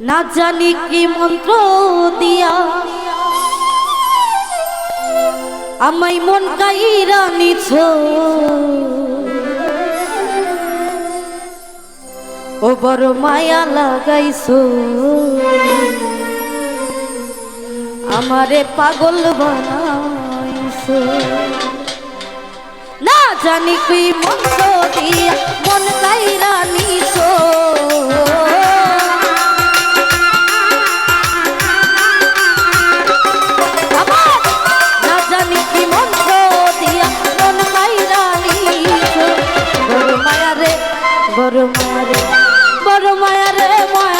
না জানি কি মন্ত্র দিয়া। আমাই মন কাইরা নিছ। ও বড় মায়া লাগাইছ। আমারে পাগল বানাইছ। না জানি কি মন্ত্র দিয়া। বড় মায়া রে বড় মায়া মায়া।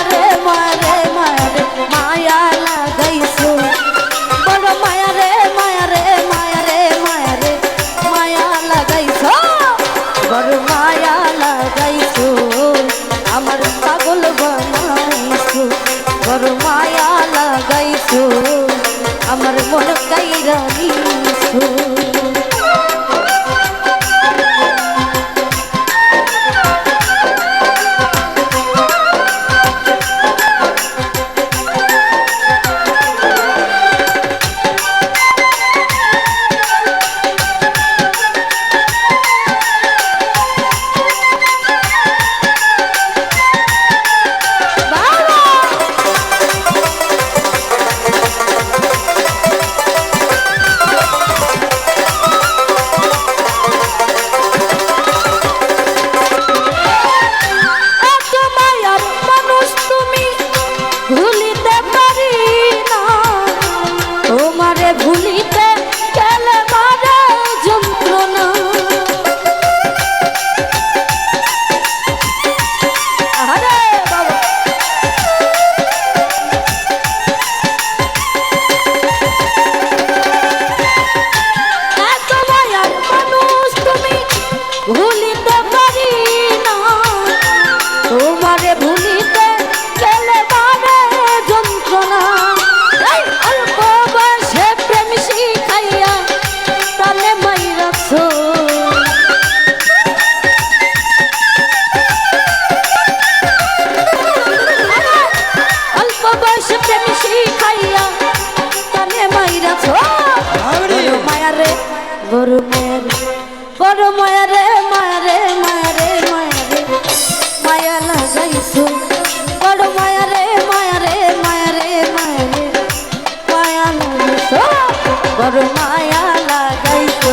আমার মায়া লাগাইতো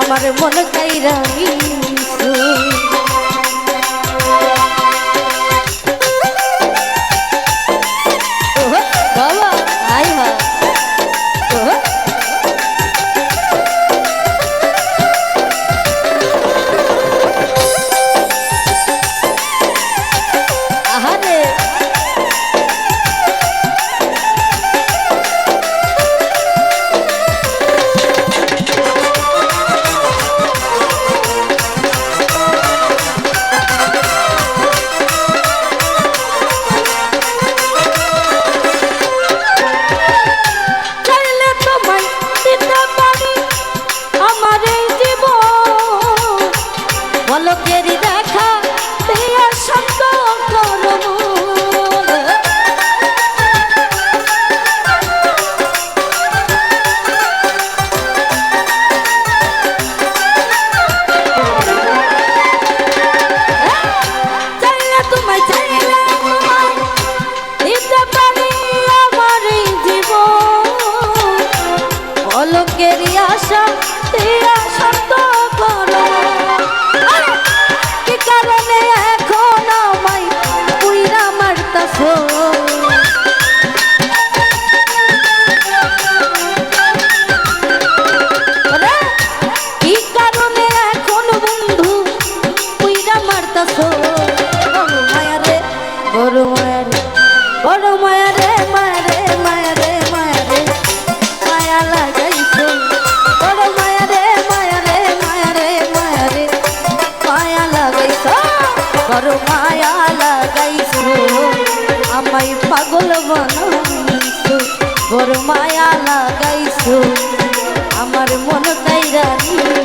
আমার মন কাইরা করো মায়া লাগাইছো। আমায় পাগল বানাইছো। করো মায়া লাগাইছো। আমার মন তাই রানী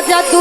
राजा तू